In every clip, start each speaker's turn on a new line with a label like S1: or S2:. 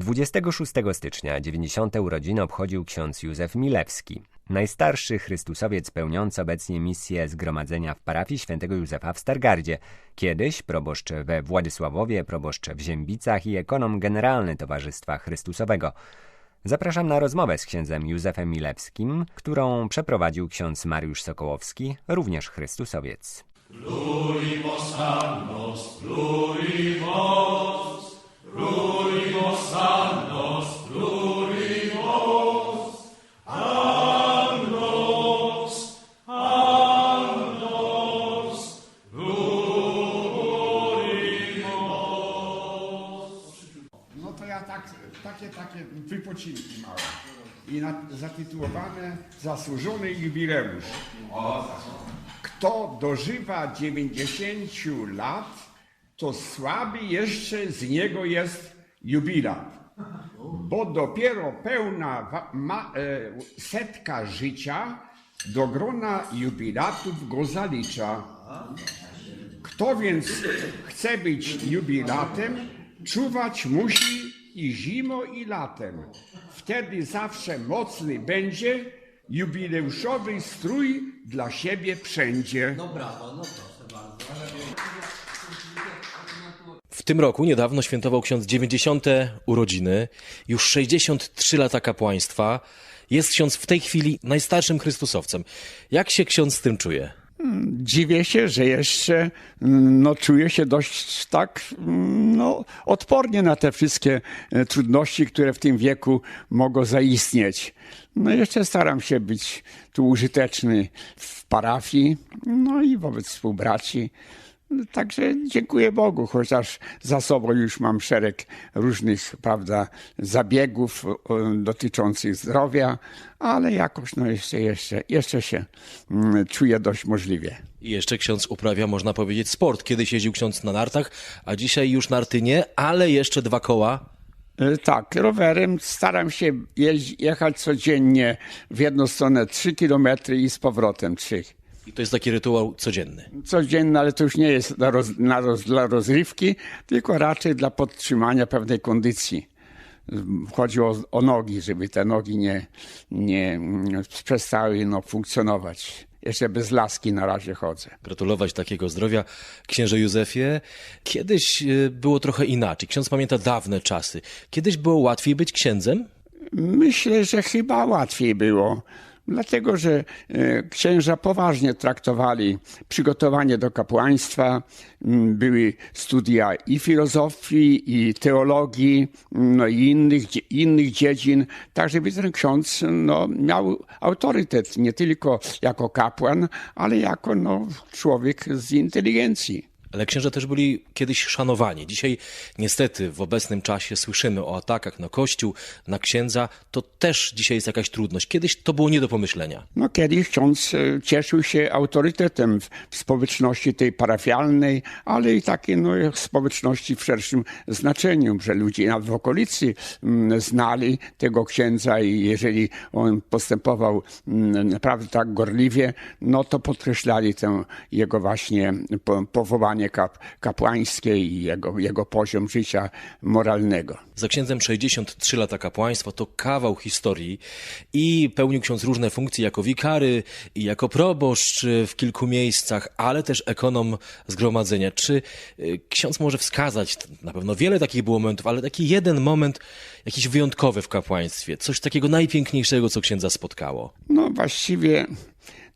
S1: 26 stycznia 90. urodziny obchodził ksiądz Józef Milewski, najstarszy chrystusowiec pełniący obecnie misję zgromadzenia w parafii świętego Józefa w Stargardzie, kiedyś proboszcz we Władysławowie, proboszcz w Ziębicach i ekonom generalny Towarzystwa Chrystusowego. Zapraszam na rozmowę z księdzem Józefem Milewskim, którą przeprowadził ksiądz Mariusz Sokołowski, również chrystusowiec.
S2: Wypoczynki małe. I na, zatytułowane Zasłużony jubileusz. Kto dożywa 90 lat, to słaby jeszcze z niego jest jubilat. Bo dopiero pełna ma, e, setka życia do grona jubilatów go zalicza. Kto więc chce być jubilatem, czuwać musi i zimą, i latem. Wtedy zawsze mocny będzie jubileuszowy strój dla siebie wszędzie.
S3: W tym roku niedawno świętował ksiądz 90. urodziny, już 63 lata kapłaństwa. Jest ksiądz w tej chwili najstarszym Chrystusowcem. Jak się ksiądz z tym czuje?
S2: Dziwię się, że jeszcze mm, no, czuję się dość tak mm, no, odpornie na te wszystkie e, trudności, które w tym wieku mogą zaistnieć. No jeszcze staram się być tu użyteczny w parafii, no i wobec współbraci. Także dziękuję Bogu, chociaż za sobą już mam szereg różnych, prawda, zabiegów o, dotyczących zdrowia, ale jakoś no jeszcze, jeszcze, jeszcze się mm, czuję dość możliwie.
S3: I jeszcze ksiądz uprawia, można powiedzieć, sport. Kiedyś jeździł ksiądz na nartach, a dzisiaj już narty nie, ale jeszcze dwa koła.
S2: E, Tak, rowerem staram się jechać codziennie w jedną stronę 3 kilometry i z powrotem 3.
S3: I to jest taki rytuał codzienny.
S2: Codziennie, ale to już nie jest dla, roz, roz, dla rozrywki, tylko raczej dla podtrzymania pewnej kondycji. Chodzi o, o nogi, żeby te nogi nie, nie mm, przestały no, funkcjonować. Jeszcze bez laski na razie chodzę.
S3: Gratulować takiego zdrowia. Księże Józefie, kiedyś e, było trochę inaczej. Ksiądz pamięta dawne czasy. Kiedyś było łatwiej być księdzem?
S2: Myślę, że chyba łatwiej było, dlatego że e, księża poważnie traktowali przygotowanie do kapłaństwa. Były studia i filozofii, i teologii, no i innych, innych dziedzin, tak żeby ten ksiądz no, miał autorytet nie tylko jako kapłan, ale jako no, człowiek z inteligencji.
S3: Ale księża też byli kiedyś szanowani. Dzisiaj niestety w obecnym czasie słyszymy o atakach na kościół, na księdza. To też dzisiaj jest jakaś trudność. Kiedyś to było nie do pomyślenia.
S2: No kiedyś ksiądz e, cieszył się autorytetem w, społeczności tej parafialnej, ale i takiej no, społeczności w szerszym znaczeniu, że ludzie nawet w okolicy mm, znali tego księdza i jeżeli on postępował mm, naprawdę tak gorliwie, no to podkreślali tę jego właśnie po, powołanie kap, kapłańskie i jego, jego poziom życia moralnego.
S3: Za księdzem 63 lata kapłaństwa to kawał historii i pełnił ksiądz różne funkcje jako wikary i jako proboszcz w kilku miejscach, ale też ekonom zgromadzenia. Czy y, ksiądz może wskazać, na pewno wiele takich było momentów, ale taki jeden moment jakiś wyjątkowy w kapłaństwie, coś takiego najpiękniejszego, co księdza spotkało?
S2: No właściwie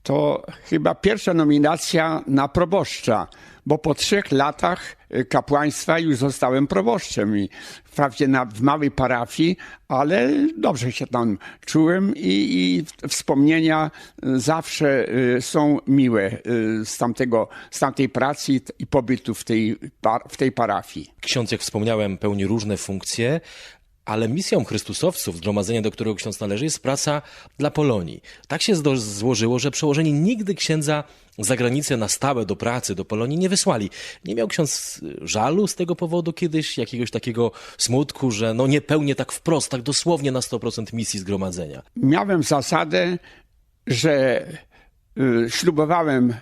S2: to chyba pierwsza nominacja na proboszcza, bo po trzech latach y, kapłaństwa już zostałem proboszczem i wprawdzie na, w małej parafii, ale dobrze się tam czułem i, i wspomnienia y, zawsze y, są miłe z, tamtego, z tamtej pracy i- pobytu w tej, w tej parafii.
S3: Ksiądz, jak wspomniałem, pełni różne funkcje, ale misją Chrystusowców, zgromadzenia, do którego ksiądz należy, jest praca dla Polonii. Tak się złożyło, że przełożeni nigdy księdza za granicę na stałe do pracy, do Polonii nie wysłali. Nie miał ksiądz y, żalu z tego powodu kiedyś, jakiegoś takiego smutku, że no nie pełnię tak wprost, tak dosłownie na 100% misji zgromadzenia.
S2: miałem zasadę, że y, ślubowałem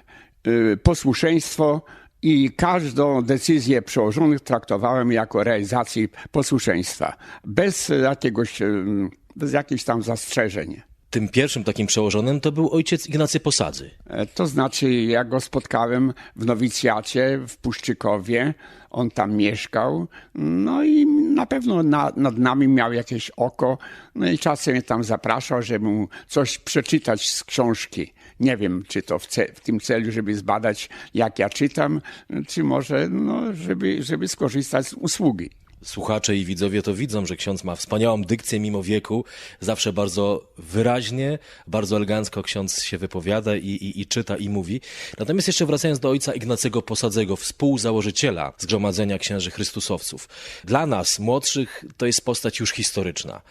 S2: y, posłuszeństwo i każdą decyzję przełożonych traktowałem jako realizację posłuszeństwa, bez jakiegoś, em, bez jakichś tam zastrzeżeń.
S3: Tym pierwszym takim przełożonym to był ojciec Ignacy Posadzy.
S2: E, To znaczy, ja go spotkałem w nowicjacie w Puszczykowie. On tam mieszkał. No i na pewno na, nad nami miał jakieś oko. No i czasem mnie tam zapraszał, żeby mu coś przeczytać z książki. Nie wiem, czy to w, ce- w tym celu, żeby zbadać, jak ja czytam, czy może, no, żeby, żeby skorzystać z usługi.
S3: Słuchacze i widzowie to widzą, że ksiądz ma wspaniałą dykcję mimo wieku. Zawsze bardzo wyraźnie, bardzo elegancko ksiądz się wypowiada i, i, i czyta i mówi. Natomiast jeszcze wracając do ojca Ignacego Posadzego, współzałożyciela Zgromadzenia Księży Chrystusowców. Dla nas, młodszych, to jest postać już historyczna.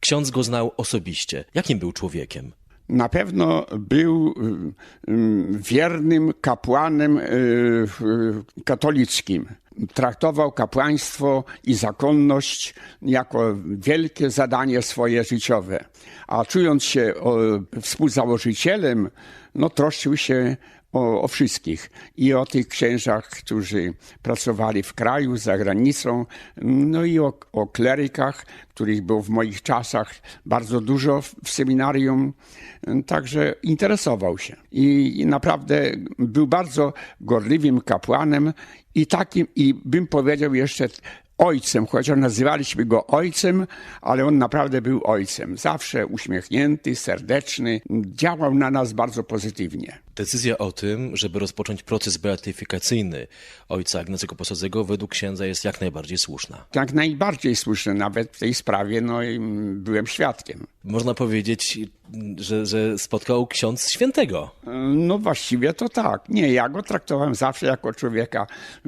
S3: Ksiądz go znał osobiście. Jakim był człowiekiem?
S2: Na pewno był y, y, wiernym kapłanem y, katolickim. Traktował kapłaństwo i zakonność jako wielkie zadanie swoje życiowe. A czując się współzałożycielem, no troszczył się o, o wszystkich i o tych księżach, którzy pracowali w kraju, za granicą, no i o, o klerykach, których było w moich czasach bardzo dużo w, seminarium. Także interesował się i, i naprawdę był bardzo gorliwym kapłanem i takim, i bym powiedział jeszcze ojcem, chociaż nazywaliśmy go ojcem, ale on naprawdę był ojcem. Zawsze uśmiechnięty, serdeczny, działał na nas bardzo pozytywnie.
S3: Decyzja o tym, żeby rozpocząć proces beatyfikacyjny ojca Ignacego Posadzego według księdza jest jak najbardziej słuszna.
S2: Jak najbardziej słuszny nawet w tej sprawie, no i byłem świadkiem.
S3: Można powiedzieć, że, że spotkał ksiądz świętego.
S2: No właściwie to tak. Nie, ja go traktowałem zawsze jako człowieka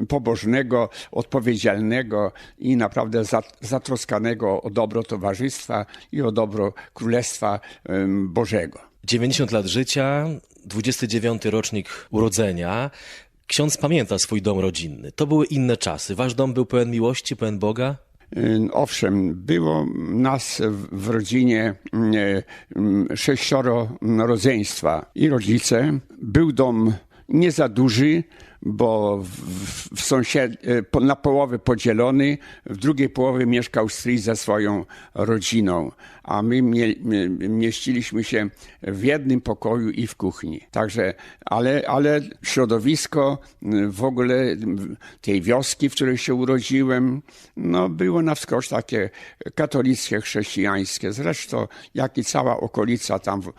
S2: pobożnego, odpowiedzialnego i naprawdę zat- zatroskanego o dobro towarzystwa i o dobro Królestwa Bożego.
S3: 90 lat życia, 29 rocznik urodzenia. Ksiądz pamięta swój dom rodzinny. To były inne czasy. Wasz dom był pełen miłości, pełen Boga?
S2: Owszem, było nas w- rodzinie y, y, sześcioro rodzeństwa i rodzice. Był dom nie za duży, bo w, sąsied... y, na połowę podzielony, w drugiej połowie mieszkał stryj ze swoją rodziną, a my mie... mie- mieściliśmy się w jednym pokoju i w kuchni. Także, ale, ale środowisko y, w ogóle y, tej wioski, w której się urodziłem, no było na wskroś takie katolickie, chrześcijańskie. Zresztą jak i cała okolica tam w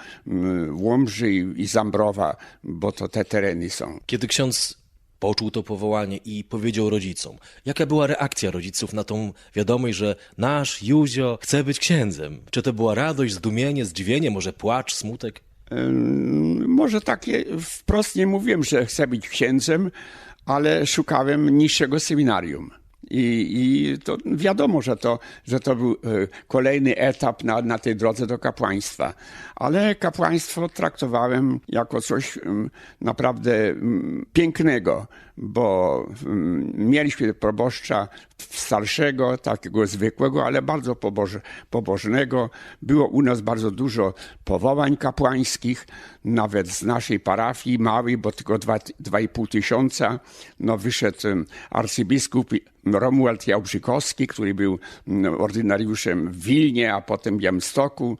S2: Łomży i Zambrowa, bo to te tereny są.
S3: Kiedy ksiądz poczuł to powołanie i powiedział rodzicom, jaka była reakcja rodziców na tą wiadomość, że nasz Józio chce być księdzem? Czy to była radość, zdumienie, zdziwienie, może płacz, smutek?
S2: Może takie wprost nie mówiłem, że chcę być księdzem, ale szukałem niższego seminarium. I, I to wiadomo, że to, że to był e, kolejny etap na, na tej drodze do kapłaństwa. Ale kapłaństwo traktowałem jako coś naprawdę pięknego, bo mieliśmy proboszcza starszego, takiego zwykłego, ale bardzo poboż, pobożnego. Było u nas bardzo dużo powołań kapłańskich, nawet z naszej parafii małej, bo tylko dwa, dwa i pół tysiąca. No, wyszedł arcybiskup Romuald Jałbrzykowski, który był mm, ordynariuszem w Wilnie, a potem w Białymstoku.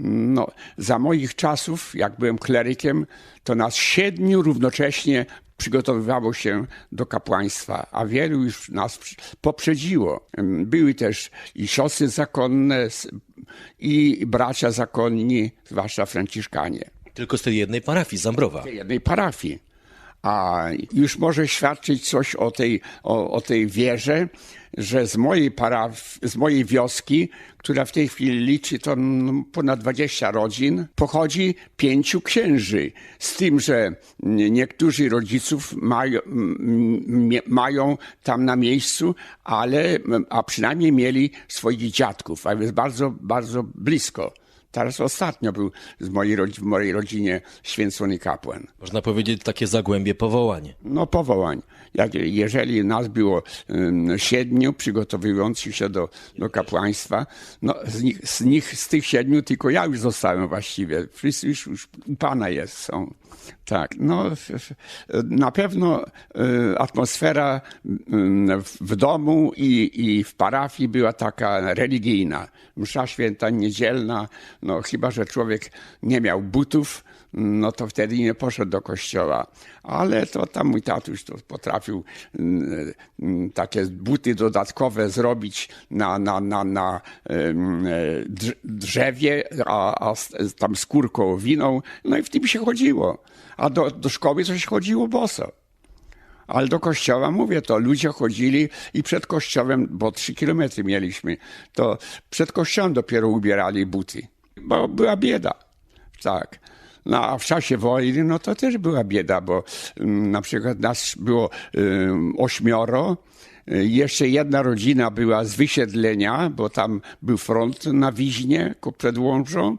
S2: No, za moich czasów, jak byłem klerykiem, to nas siedmiu równocześnie przygotowywało się do kapłaństwa, a wielu już nas poprzedziło. Były też i siostry zakonne, i bracia zakonni, zwłaszcza franciszkanie
S3: Tylko z tej jednej parafii, Zambrowa.
S2: tej jednej parafii. A już może świadczyć coś o tej, o, o tej wierze, że z mojej, paraf, z mojej wioski, która w tej chwili liczy to ponad 20 rodzin, pochodzi pięciu księży. Z tym, że nie- niektórzy rodziców mają, mają tam na miejscu, ale a przynajmniej mieli swoich dziadków, a więc bardzo, bardzo blisko Teraz ostatnio był z mojej, w mojej rodzinie święcony kapłan.
S3: Można powiedzieć takie zagłębie powołań.
S2: No powołań. Jak, jeżeli nas było um, siedmiu przygotowujących się do, do kapłaństwa, no z nich, z nich, z tych siedmiu tylko ja już zostałem właściwie. Wszyscy już, już u Pana jest, są. Tak, no na pewno e, atmosfera w- w domu i, i w parafii była taka religijna. Msza święta niedzielna, no chyba, że człowiek nie miał butów, no to wtedy nie poszedł do kościoła. Ale to tam mój tatuś to potrafił mm, mm, takie buty dodatkowe zrobić na, na, na, na e, drz- drzewie, a, a tam skórką owiną, no i w tym się chodziło. A do, do szkoły się chodziło boso. Ale do kościoła, mówię to, ludzie chodzili i przed kościołem, bo trzy kilometry mieliśmy, to przed kościołem dopiero ubierali buty, bo była bieda. Tak. No, a w czasie wojny, no to też była bieda, bo mm, na przykład nas było ym, ośmioro, jeszcze jedna rodzina była z wysiedlenia, bo tam był front na Wiźnie, przed Łomżą.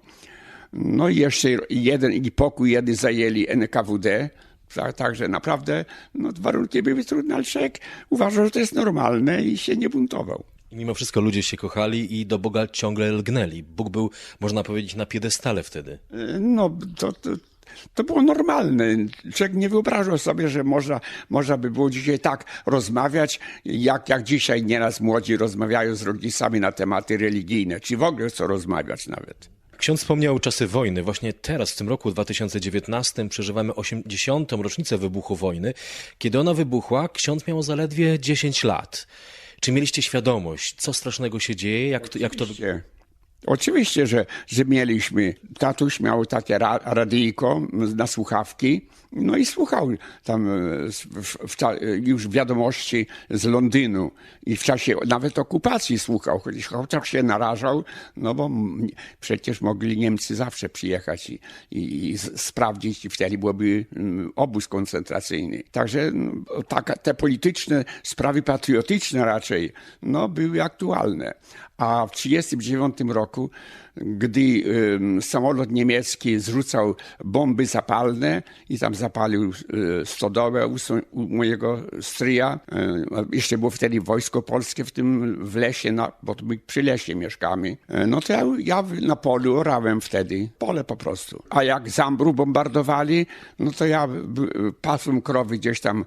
S2: No i jeszcze jeden i pokój jeden zajęli NKWD. Tak, Także naprawdę no, warunki były trudne, ale człowiek uważał, że to jest normalne i się nie buntował.
S3: I mimo wszystko ludzie się kochali i do Boga ciągle lgnęli. Bóg był, można powiedzieć, na piedestale wtedy.
S2: No, to, to, to było normalne. Człowiek nie wyobrażał sobie, że można, można by było dzisiaj tak rozmawiać, jak, jak dzisiaj nieraz młodzi rozmawiają z rodzicami na tematy religijne, czy w ogóle co rozmawiać nawet.
S3: Ksiądz wspomniał czasy wojny. Właśnie teraz, w tym roku 2019, przeżywamy 80. rocznicę wybuchu wojny. Kiedy ona wybuchła, ksiądz miał zaledwie 10 lat. Czy mieliście świadomość, co strasznego się dzieje? Jak to, jak to...
S2: Oczywiście, że, że mieliśmy. Tatuś miał takie ra, radyjko na słuchawki, no i słuchał tam e, w, w, cza- już wiadomości z Londynu i w czasie nawet okupacji słuchał, chociaż, chociaż się narażał, no bo przecież mogli Niemcy zawsze przyjechać i, i, i sprawdzić i wtedy byłoby obóz koncentracyjny. Także taka, te polityczne sprawy patriotyczne raczej no, były aktualne. A w 1939 roku, gdy ym, samolot niemiecki zrzucał bomby zapalne i tam zapalił y, stodołę u, mojego stryja, y, jeszcze było wtedy wojsko polskie w tym w lesie, bo my przy lesie mieszkamy, y, no to ja, ja na polu orałem wtedy, pole po prostu. A jak Zambru bombardowali, no to ja pasłem krowy gdzieś tam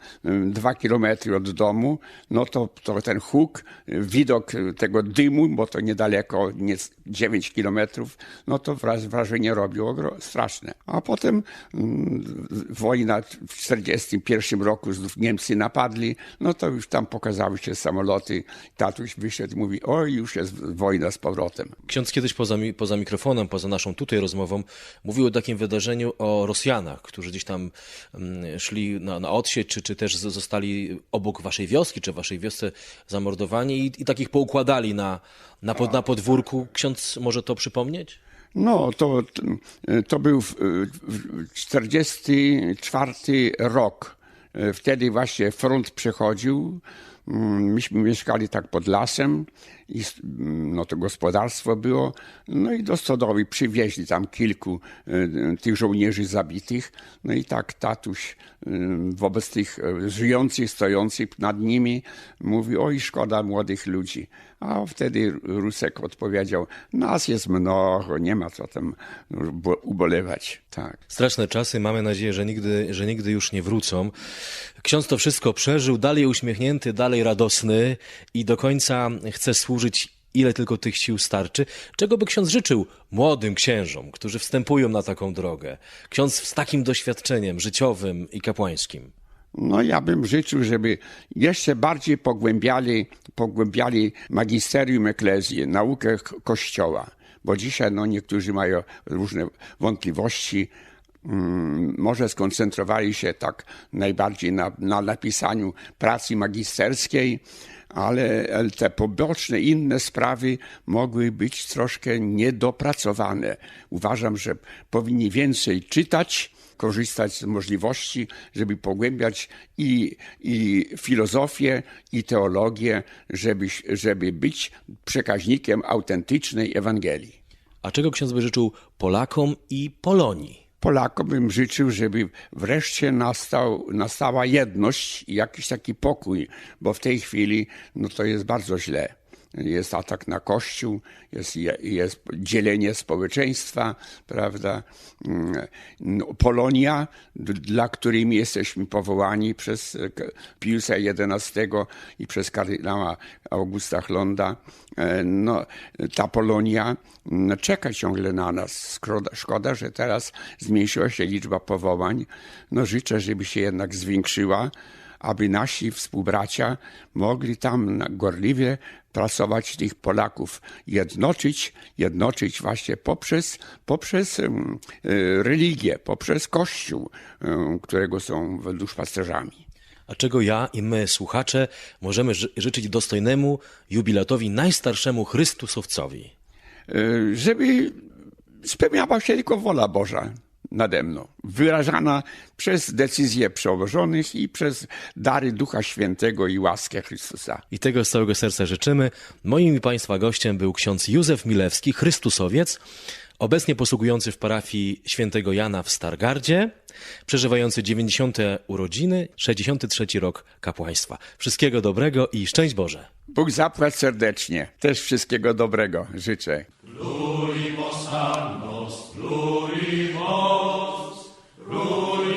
S2: dwa kilometry od domu, no to, to ten huk, widok tego dymu, bo to niedaleko, nie 9 kilometrów, no to wrażenie robiło straszne. A potem mm, wojna w 41 roku, znów Niemcy napadli, no to już tam pokazały się samoloty. Tatuś wyszedł i mówi, oj, już jest wojna z powrotem.
S3: Ksiądz kiedyś poza, poza mikrofonem, poza naszą tutaj rozmową, mówił o takim wydarzeniu o Rosjanach, którzy gdzieś tam mm, szli na, na odsiecz, czy, czy też zostali obok waszej wioski, czy waszej wiosce zamordowani i, i takich poukładali na, na, pod, na podwórku. Ksiądz może to przypomnieć?
S2: No, to, to był w- w 44 rok. Wtedy właśnie front przechodził. Mm, Myśmy mieszkali tak pod lasem i no to gospodarstwo było. No i do stodoły przywieźli tam kilku e, tych żołnierzy zabitych. No i tak tatuś e, wobec tych e, żyjących, stojących nad nimi mówi, oj szkoda młodych ludzi. A wtedy Rusek odpowiedział, nas jest mnogo, nie ma co tam bo- ubolewać. Tak.
S3: Straszne czasy, mamy nadzieję, że nigdy, że nigdy już nie wrócą. Ksiądz to wszystko przeżył, dalej uśmiechnięty, dalej radosny i do końca chce służyć ile tylko tych sił starczy. Czego by ksiądz życzył młodym księżom, którzy wstępują na taką drogę? Ksiądz z takim doświadczeniem życiowym i kapłańskim.
S2: No ja bym życzył, żeby jeszcze bardziej pogłębiali, pogłębiali magisterium eklezji, naukę Kościoła, bo dzisiaj no, niektórzy mają różne wątpliwości, może skoncentrowali się tak najbardziej na, na napisaniu pracy magisterskiej, ale ale te poboczne, inne sprawy mogły być troszkę niedopracowane. Uważam, że powinni więcej czytać, korzystać z możliwości, żeby pogłębiać i, i filozofię, i teologię, żeby, żeby być przekaźnikiem autentycznej Ewangelii.
S3: A czego ksiądz by życzył Polakom i Polonii?
S2: Polakom bym życzył, żeby wreszcie nastał, nastała jedność i jakiś taki pokój, bo w tej chwili no to jest bardzo źle. Jest atak na Kościół, jest, jest dzielenie społeczeństwa, prawda? Mm, no, Polonia, dla którymi jesteśmy powołani przez e, Piusa XI i przez kardynała Augusta Hlonda. E, No, ta Polonia mm, czeka ciągle na nas. Szkoda, że teraz zmniejszyła się liczba powołań. No, życzę, żeby się jednak zwiększyła aby nasi współbracia mogli tam gorliwie pracować tych Polaków, jednoczyć, jednoczyć właśnie poprzez, poprzez e, religię, poprzez Kościół, em, którego są duszpasterzami.
S3: A czego ja i my, słuchacze, możemy ży- życzyć dostojnemu jubilatowi najstarszemu Chrystusowcowi?
S2: E, Żeby spełniała się tylko wola Boża nade mną, wyrażana przez decyzje przełożonych i przez dary Ducha Świętego i łaskę Chrystusa.
S3: I tego z całego serca życzymy. Moim i Państwa gościem był ksiądz Józef Milewski, Chrystusowiec, obecnie posługujący w parafii świętego Jana w Stargardzie, przeżywający 90. urodziny, 63 rok kapłaństwa. Wszystkiego dobrego i szczęść Boże!
S2: Bóg zapłać serdecznie. Też wszystkiego dobrego życzę.
S4: pluribus annos, pluribus, pluribus,